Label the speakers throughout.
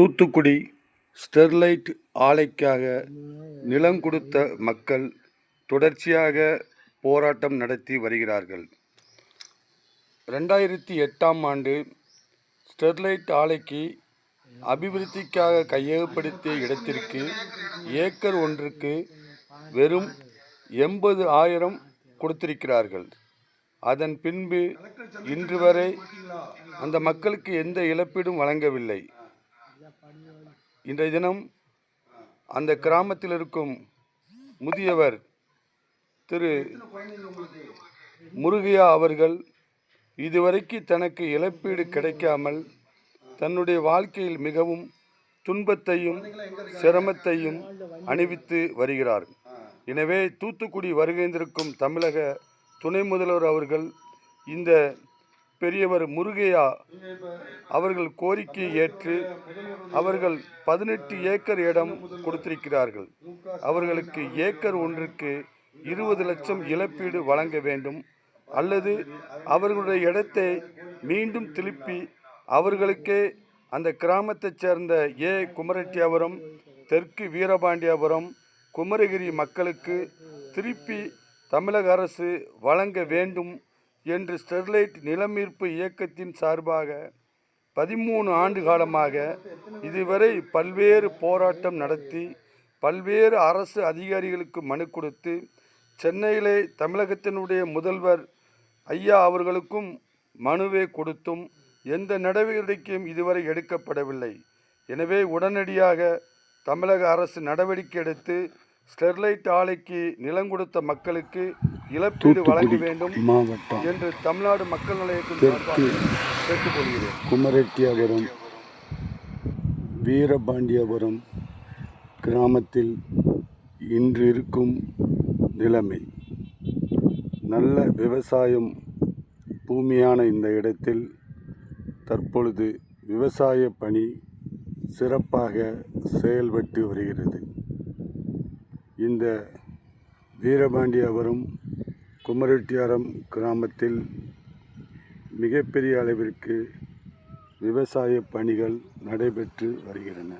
Speaker 1: Thoothukudi Sterlite ஆலைக்காக நிலம் கொடுத்த மக்கள் தொடர்ச்சியாக போராட்டம் நடத்தி வருகிறார்கள். ரெண்டாயிரத்தி எட்டாம் ஆண்டு ஸ்டெர்லைட் ஆலைக்கு அபிவிருத்திக்காக கையகப்படுத்திய இடத்திற்கு ஏக்கர் ஒன்றுக்கு வெறும் எண்பது ஆயிரம் கொடுத்திருக்கிறார்கள். அதன் பின்பு இன்று வரை அந்த மக்களுக்கு எந்த இழப்பீடும் வழங்கவில்லை. இன்றைய தினம் அந்த கிராமத்தில் இருக்கும் முதியவர் திரு முருகையா அவர்கள் இதுவரைக்கு தனக்கு இழப்பீடு கிடைக்காமல் தன்னுடைய வாழ்க்கையில் மிகவும் துன்பத்தையும் சிரமத்தையும் அணிவித்து வருகிறார். எனவே தூத்துக்குடி வருகைந்திருக்கும் தமிழக துணை முதல்வர் அவர்கள் இந்த பெரியவர் முருகையா அவர்கள் கோரிக்கை ஏற்று அவர்கள் பதினெட்டு ஏக்கர் இடம் கொடுத்திருக்கிறார்கள். அவர்களுக்கு ஏக்கர் ஒன்றுக்கு இருபது லட்சம் இழப்பீடு வழங்க வேண்டும். அல்லது அவர்களுடைய இடத்தை மீண்டும் திருப்பி அவர்களுக்கே அந்த கிராமத்தைச் சேர்ந்த ஏ. குமரட்டியாபுரம் தெற்கு வீரபாண்டியாபுரம் குமரகிரி மக்களுக்கு திருப்பி தமிழக அரசு வழங்க வேண்டும் என்று ஸ்டெர்லைட் நிலமீட்பு இயக்கத்தின் சார்பாக பதிமூணு ஆண்டு காலமாக இதுவரை பல்வேறு போராட்டம் நடத்தி பல்வேறு அரசு அதிகாரிகளுக்கு மனு கொடுத்து சென்னையிலே தமிழகத்தினுடைய முதல்வர் ஐயா அவர்களுக்கும் மனுவை கொடுத்தும் எந்த நடவடிக்கையும் இதுவரை எடுக்கப்படவில்லை. எனவே உடனடியாக தமிழக அரசு நடவடிக்கை எடுத்து ஸ்டெர்லைட் ஆலைக்கு நிலம் கொடுத்த மக்களுக்கு இழப்பீடு வழங்க வேண்டும்
Speaker 2: மாவட்டம்
Speaker 1: என்று தமிழ்நாடு மக்கள் நிலையத்தின் கேட்டுக்கொள்கிறேன்.
Speaker 2: குமரெட்டியாபுரம் வீரபாண்டியபுரம் கிராமத்தில் இன்று இருக்கும் நிலைமை. நல்ல விவசாயம் பூமியான இந்த இடத்தில் தற்பொழுது விவசாய பணி சிறப்பாக செயல்பட்டு வருகிறது. இந்த வீரபாண்டியபுரம் குமரெட்டியாரம் கிராமத்தில் மிகப்பெரிய அளவிற்கு விவசாய பணிகள் நடைபெற்று வருகின்றன.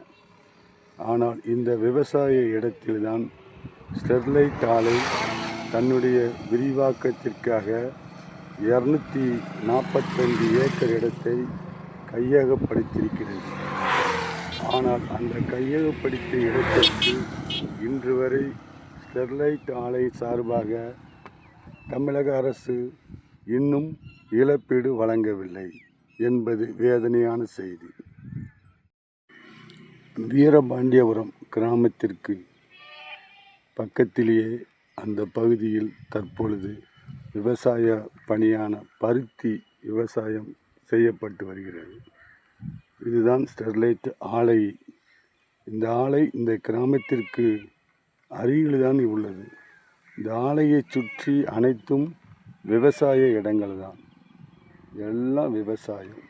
Speaker 2: ஆனால் இந்த விவசாய இடத்தில்தான் ஸ்டெர்லைட் ஆலை தன்னுடைய விரிவாக்கத்திற்காக இரநூத்தி நாற்பத்தஞ்சு ஏக்கர் இடத்தை கையகப்படுத்தியிருக்கிறது. ஆனால் அந்த கையகப்படுத்திய இடத்திற்கு இன்று வரை ஸ்டெர்லைட் ஆலை சார்பாக தமிழக அரசு இன்னும் இழப்பீடு வழங்கவில்லை என்பது வேதனையான செய்தி. வீரபாண்டியபுரம் கிராமத்திற்கு பக்கத்திலேயே அந்த பகுதியில் தற்பொழுது விவசாய பணியான பருத்தி விவசாயம் செய்யப்பட்டு வருகிறது. இதுதான் ஸ்டெர்லைட் ஆலை. இந்த ஆலை இந்த கிராமத்திற்கு அருகில் தான் உள்ளது. இந்த ஆலையை சுற்றி அனைத்தும் விவசாய இடங்கள் தான் எல்லாம் விவசாயம்.